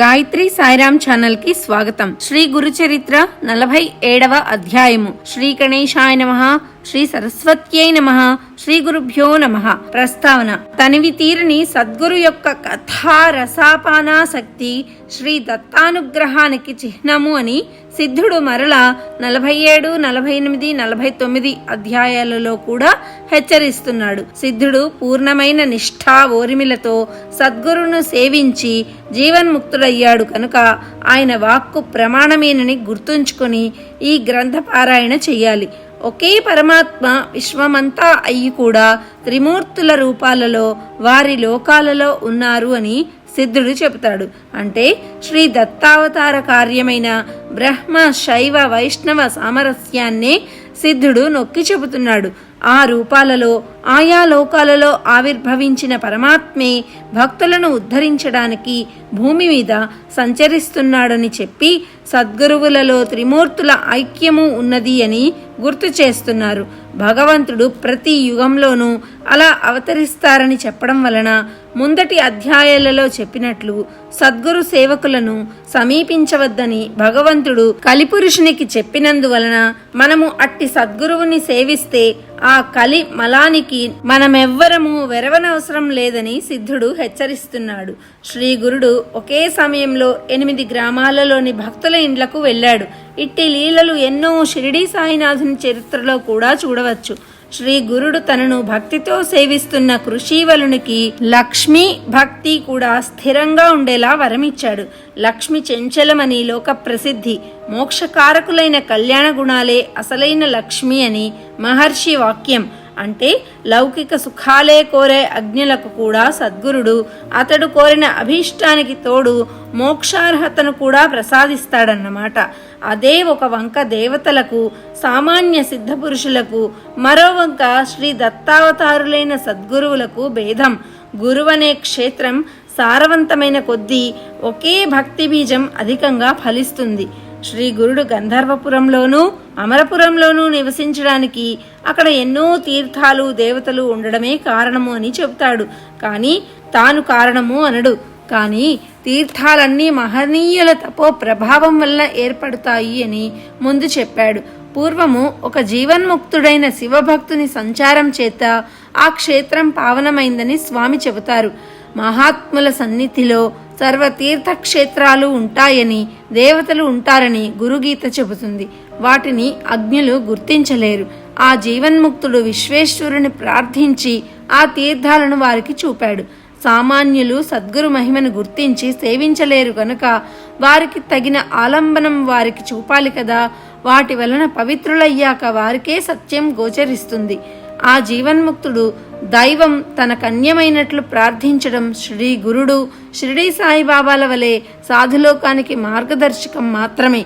గాయత్రి సాయిరామ్ ఛానల్కి స్వాగతం. శ్రీ గురుచరిత్ర నలభై ఏడవ అధ్యాయము. శ్రీ గణేశాయ నమ. శ్రీ సరస్వత్యై నమ శ్రీ గురుభ్యో నమ. ప్రస్తావన తనివి తీరిని సద్గురు యొక్క కథా రసాపానాసక్తి శ్రీ దత్తానుగ్రహానికి చిహ్నము అని సిద్ధుడు మరల నలభై ఏడు నలభై ఎనిమిది నలభై తొమ్మిది అధ్యాయాలలో కూడా హెచ్చరిస్తున్నాడు. సిద్ధుడు పూర్ణమైన నిష్ఠా ఓరిమిలతో సద్గురును సేవించి జీవన్ముక్తుడయ్యాడు కనుక ఆయన వాక్కు ప్రమాణమేనని గుర్తుంచుకొని ఈ గ్రంథ పారాయణ చెయ్యాలి. ఒకే పరమాత్మ విశ్వమంతా అయ్యి కూడా త్రిమూర్తుల రూపాలలో వారి లోకాలలో ఉన్నారు అని సిద్ధుడు చెబుతాడు. అంటే శ్రీ దత్తావతార కార్యమైన బ్రహ్మ శైవ వైష్ణవ సామరస్యాన్నే సిద్ధుడు నొక్కి చెబుతున్నాడు. ఆ రూపాలలో ఆయా లోకాలలో ఆవిర్భవించిన పరమాత్మే భక్తులను ఉద్ధరించడానికి భూమి మీద సంచరిస్తున్నాడని చెప్పి సద్గురువులలో త్రిమూర్తుల ఐక్యము ఉన్నది అని గుర్తు చేస్తున్నారు. భగవంతుడు ప్రతి యుగంలోనూ అలా అవతరిస్తారని చెప్పడం వలన ముందటి అధ్యాయాలలో చెప్పినట్లు సద్గురు సేవకులను సమీపించవద్దని భగవంతుడు కలిపురుషునికి చెప్పినందువలన మనము అట్టి సద్గురువుని సేవిస్తే ఆ కలి మలానికి మనమెవ్వరము వెరవనవసరం లేదని సిద్ధుడు హెచ్చరిస్తున్నాడు. శ్రీ గురుడు ఒకే సమయంలో ఎనిమిది గ్రామాలలోని భక్తుల ఇండ్లకు వెళ్ళాడు. ఇట్టి లీలలు ఎన్నో షిరిడీ సాయినాథుని చరిత్రలో కూడా చూడవచ్చు. శ్రీ గురుడు తనను భక్తితో సేవిస్తున్న కృషీవలునికి లక్ష్మి భక్తి కూడా స్థిరంగా ఉండేలా వరమిచ్చాడు. లక్ష్మి చెంచలమని లోక ప్రసిద్ధి మోక్షకారకులైన కళ్యాణ గుణాలే అసలైన లక్ష్మి అని మహర్షి వాక్యం అంటే లౌకిక సుఖాలే కోరే అజ్ఞులకు కూడా సద్గురుడు. అతడు కోరిన అభీష్టానికి తోడు మోక్షార్హతను కూడా ప్రసాదిస్తాడన్నమాట. అదే ఒక వంక దేవతలకు సామాన్య సిద్ధపురుషులకు మరో వంక శ్రీ దత్తావతారులైన సద్గురువులకు భేదం. గురువనే క్షేత్రం సారవంతమైన కొద్దీ ఒకే భక్తి బీజం అధికంగా ఫలిస్తుంది. శ్రీ గురుడు గంధర్వపురంలోనూ అమరపురంలోనూ నివసించడానికి అక్కడ ఎన్నో తీర్థాలు దేవతలు ఉండడమే కారణము అని చెబుతాడు. కానీ తాను కారణము అనడు. కానీ తీర్థాలన్నీ మహనీయుల తపో ప్రభావం వల్ల ఏర్పడతాయి అని ముందు చెప్పాడు. పూర్వము ఒక జీవన్ముక్తుడైన శివభక్తుని సంచారం చేత ఆ క్షేత్రం పావనమైందని స్వామి చెబుతారు. మహాత్ముల సన్నిధిలో సర్వ తీర్థక్షేత్రాలు ఉంటాయని దేవతలు ఉంటారని గురుగీత చెబుతుంది. వాటిని అజ్ఞులు గుర్తించలేరు. ఆ జీవన్ముక్తుడు విశ్వేశ్వరుని ప్రార్థించి ఆ తీర్థాలను వారికి చూపాడు. సామాన్యులు సద్గురు మహిమను గుర్తించి సేవించలేరు గనుక వారికి తగిన ఆలంబనం వారికి చూపాలి కదా. వాటి వలన పవిత్రులయ్యాక వారికే సత్యం గోచరిస్తుంది. ఆ జీవన్ముక్తుడు దైవం తన కన్యమైనట్లు ప్రార్థించడం శ్రీ గురుడు షిరిడీ సాయిబాబాల వలె సాధులోకానికి మార్గదర్శకం మాత్రమే.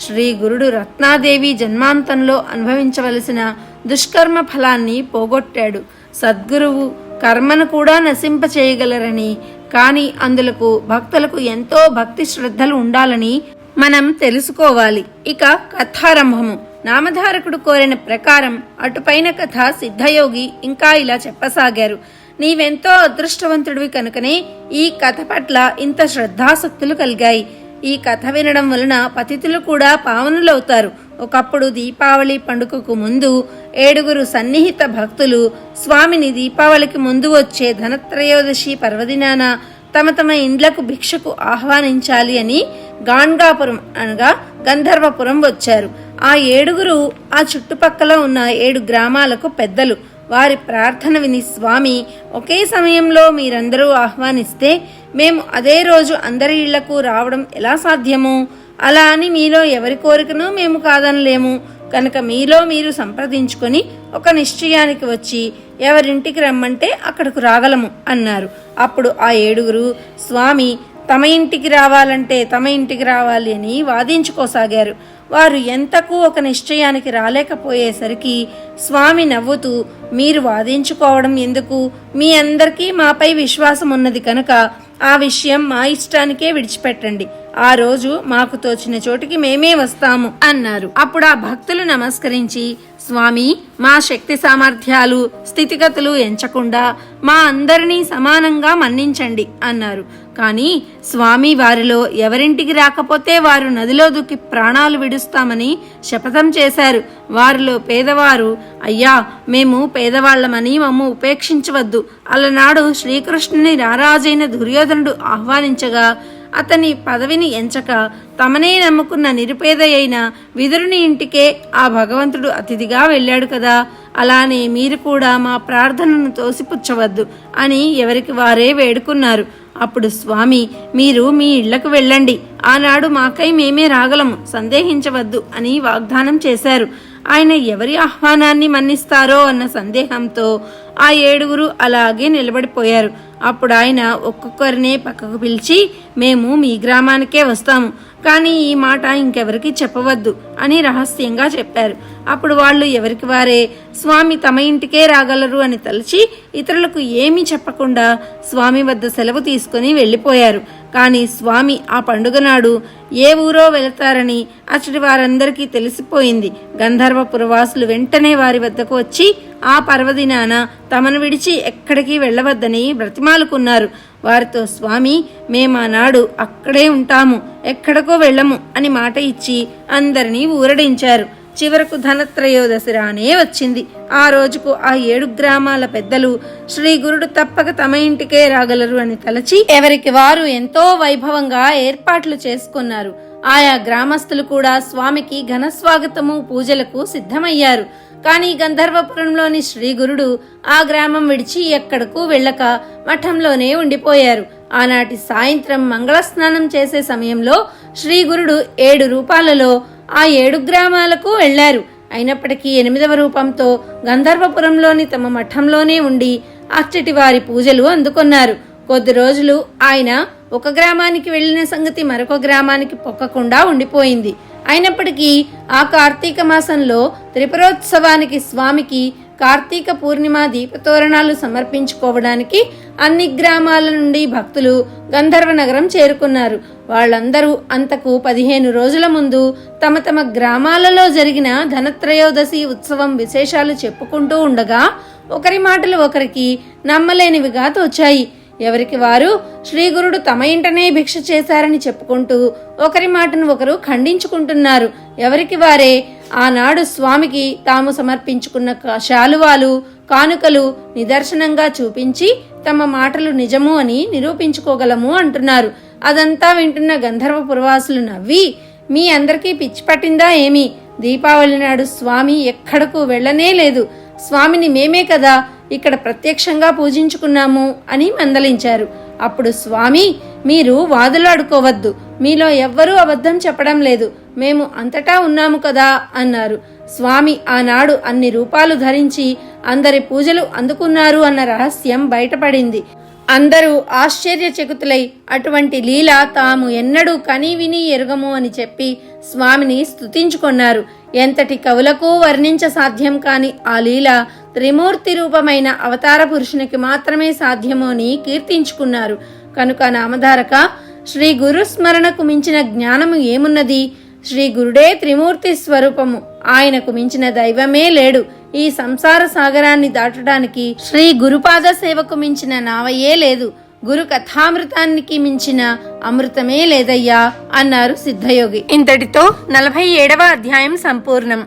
శ్రీ గురుడు రత్నాదేవి జన్మాంతంలో అనుభవించవలసిన దుష్కర్మ ఫలాన్ని పోగొట్టాడు. సద్గురువు కర్మను కూడా నశింపచేయగలరని కానీ అందులకు భక్తులకు ఎంతో భక్తి శ్రద్ధలు ఉండాలని మనం తెలుసుకోవాలి. ఇక కథారంభము. నామధారకుడు కోరిన ప్రకారం అటుపైన కథ సిద్ధయోగి ఇంకా ఇలా చెప్పసాగారు. నీవెంతో అదృష్టవంతుడివి కనుకనే ఈ కథ పట్ల ఇంత శ్రద్ధాసక్తులు కలిగాయి. ఈ కథ వినడం వలన పతితులు కూడా పావనులవుతారు. ఒకప్పుడు దీపావళి పండుగకు ముందు ఏడుగురు సన్నిహిత భక్తులు స్వామిని దీపావళికి ముందు వచ్చే ధనత్రయోదశి పర్వదినాన తమ తమ ఇండ్లకు భిక్షకు ఆహ్వానించాలి అని గాన్గాపురం అనగా గంధర్వపురం వచ్చారు. ఆ ఏడుగురు ఆ చుట్టుపక్కల ఉన్న ఏడు గ్రామాలకు పెద్దలు. వారి ప్రార్థన విని స్వామి ఒకే సమయంలో మీరందరూ ఆహ్వానిస్తే మేము అదే రోజు అందరి ఇళ్ళకు రావడం ఎలా సాధ్యము? అలా అని మీలో ఎవరి కోరికను మేము కాదనలేము. కనుక మీలో మీరు సంప్రదించుకొని ఒక నిశ్చయానికి వచ్చి ఎవరింటికి రమ్మంటే అక్కడకు రాగలము అన్నారు. అప్పుడు ఆ ఏడుగురు స్వామి తమ ఇంటికి రావాలంటే తమ ఇంటికి రావాలి అని వాదించుకోసాగారు. వారు ఎంతకు ఒక నిశ్చయానికి రాలేకపోయేసరికి స్వామి నవ్వుతూ మీరు వాదించుకోవడం ఎందుకు? మీ అందరికీ మాపై విశ్వాసం ఉన్నది కనుక ఆ విషయం మా ఇష్టానికే విడిచిపెట్టండి. ఆ రోజు మాకు తోచిన చోటికి మేమే వస్తాము అన్నారు. అప్పుడు ఆ భక్తులు నమస్కరించి స్వామి మా శక్తి సామర్థ్యాలు స్థితిగతులు ఎంచకుండా మా అందరినీ సమానంగా మన్నించండి అన్నారు. కానీ స్వామి వారిలో ఎవరింటికి రాకపోతే వారు నదిలో దూకి ప్రాణాలు విడుస్తామని శపథం చేశారు. వారిలో పేదవారు అయ్యా మేము పేదవాళ్ళమని మమ్ము ఉపేక్షించవద్దు. అలనాడు శ్రీకృష్ణుని రారాజైన దుర్యోధనుడు ఆహ్వానించగా అతని పదవిని ఎంచక తమనే నమ్ముకున్న నిరుపేద అయిన విదురుని ఇంటికే ఆ భగవంతుడు అతిథిగా వెళ్ళాడు కదా. అలానే మీరు కూడా మా ప్రార్థనను తోసిపుచ్చవద్దు అని ఎవరికి వారే వేడుకున్నారు. అప్పుడు స్వామి మీరు మీ ఇళ్ళకు వెళ్ళండి. ఆనాడు మాకై మేమే రాగలము సందేహించవద్దు అని వాగ్దానం చేశారు. ఆయన ఎవరి ఆహ్వానాన్ని మన్నిస్తారో అన్న సందేహంతో ఆ ఏడుగురు అలాగే నిలబడిపోయారు. అప్పుడు ఆయన ఒక్కొక్కరిని పక్కకు పిలిచి మేము మీ గ్రామానికే వస్తాము కానీ ఈ మాట ఇంకెవరికి చెప్పవద్దు అని రహస్యంగా చెప్పారు. అప్పుడు వాళ్ళు ఎవరికి వారే? స్వామి తమ ఇంటికే రాగలరు అని తలచి ఇతరులకు ఏమీ చెప్పకుండా స్వామి వద్ద సెలవు తీసుకుని వెళ్ళిపోయారు. కానీ స్వామి ఆ పండుగ నాడు ఏ ఊరో వెళతారని అచ్చటి వారందరికీ తెలిసిపోయింది. గంధర్వ పురవాసులు వెంటనే వారి వద్దకు వచ్చి ఆ పర్వదినాన తమను విడిచి ఎక్కడికి వెళ్ళవద్దని బ్రతిమాలుకున్నారు వారితో స్వామి మేమానాడు అక్కడే ఉంటాము ఎక్కడికో వెళ్ళము అని మాట ఇచ్చి అందరినీ ఊరడించారు. చివరకు ధనత్రయోదశి రానే వచ్చింది. ఆ రోజుకు ఆ ఏడు గ్రామాల పెద్దలు శ్రీ గురుడు తప్పక తమ ఇంటికే రాగలరు అని తలచి ఎవరికి వారు ఎంతో వైభవంగా ఏర్పాట్లు చేసుకున్నారు. ఆయా గ్రామస్తులు కూడా స్వామికి ఘన స్వాగతము పూజలకు సిద్ధమయ్యారు. కానీ గంధర్వపురంలోని శ్రీగురుడు ఆ గ్రామం విడిచి ఎక్కడకు వెళ్ళక మఠంలోనే ఉండిపోయారు. ఆనాటి సాయంత్రం మంగళ స్నానం చేసే సమయంలో శ్రీగురుడు ఏడు రూపాలలో ఆ ఏడు గ్రామాలకు వెళ్ళారు అయినప్పటికీ ఎనిమిదవ రూపంతో గంధర్వపురంలోని తమ మఠంలోనే ఉండి అచ్చటి వారి పూజలు అందుకున్నారు. కొద్ది రోజులు ఆయన ఒక గ్రామానికి వెళ్ళిన సంగతి మరొక గ్రామానికి పొక్కకుండా ఉండిపోయింది. అయినప్పటికీ ఆ కార్తీక మాసంలో త్రిపురోత్సవానికి స్వామికి కార్తీక పూర్ణిమ దీపతోరణాలు సమర్పించుకోవడానికి అన్ని గ్రామాల నుండి భక్తులు గంధర్వ నగరం చేరుకున్నారు. వాళ్ళందరూ అంతకు పదిహేను రోజుల ముందు తమ తమ గ్రామాలలో జరిగిన ధనత్రయోదశి ఉత్సవం విశేషాలు చెప్పుకుంటూ ఉండగా ఒకరి మాటలు ఒకరికి నమ్మలేనివిగా తోచాయి. ఎవరికి వారు శ్రీగురుడు తమ ఇంటనే భిక్ష చేశారని చెప్పుకుంటూ ఒకరి మాటను ఒకరు ఖండించుకుంటున్నారు. ఎవరికి వారే ఆనాడు స్వామికి తాము సమర్పించుకున్న శాలువాలు కానుకలు నిదర్శనంగా చూపించి తమ మాటలు నిజము అని నిరూపించుకోగలము అంటున్నారు. అదంతా వింటున్న గంధర్వ పురవాసులు నవ్వి మీ అందరికీ పిచ్చి పట్టిందా ఏమి? దీపావళి నాడు స్వామి ఎక్కడకు వెళ్ళనే లేదు. స్వామిని మేమే కదా ఇక్కడ ప్రత్యక్షంగా పూజించుకున్నాము అని మందలించారు. అప్పుడు స్వామి మీరు వాదులాడుకోవద్దు మీలో ఎవ్వరూ అబద్ధం చెప్పడం లేదు. మేము అంతటా ఉన్నాము కదా అన్నారు. స్వామి ఆనాడు అన్ని రూపాలు ధరించి అందరి పూజలు అందుకున్నారు అన్న రహస్యం బయటపడింది. అందరూ ఆశ్చర్యచకుతులై అటువంటి లీల తాము ఎన్నడూ కని విని ఎరుగము అని చెప్పి స్వామిని స్తుతించుకొన్నారు. ఎంతటి కవులకు వర్ణించ సాధ్యం కాని ఆ లీల త్రిమూర్తి రూపమైన అవతార పురుషునికి మాత్రమే సాధ్యము అని కీర్తించుకున్నారు. కనుక నామధారక శ్రీ గురు స్మరణకు మించిన జ్ఞానము ఏమున్నది? శ్రీ గురుడే త్రిమూర్తి స్వరూపము. ఆయనకు మించిన దైవమే లేడు. ఈ సంసార సాగరాన్ని దాటడానికి శ్రీ గురుపాద సేవకు మించిన నావయే లేదు. గురు కథామృతానికి మించిన అమృతమే లేదయ్యా అన్నారు సిద్ధయోగి. ఇంతటితో నలభై ఏడవ అధ్యాయం సంపూర్ణం.